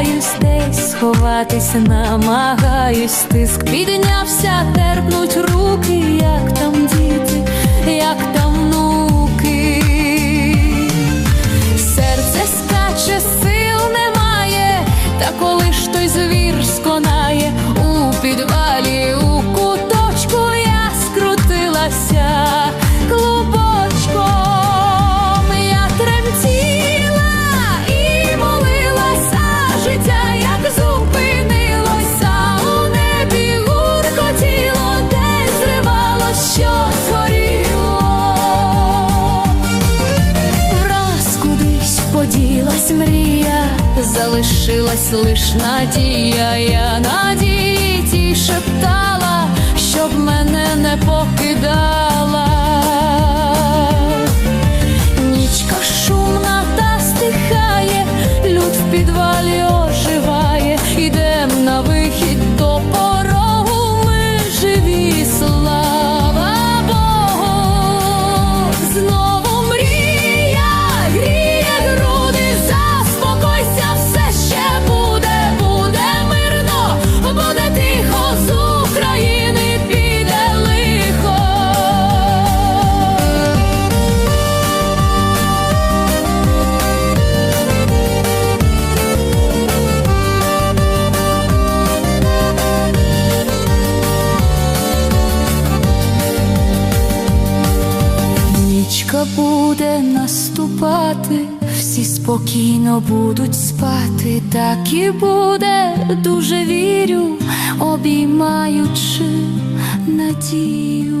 Одягаюсь, десь сховатись намагаюсь, тиск. Піднявся, терпнуть поділась мрія, залишилась лиш надія, я надії ті шептала, щоб мене не покидала. Нічка буде наступати, всі спокійно будуть спати, так і буде, дуже вірю, обіймаючи надію.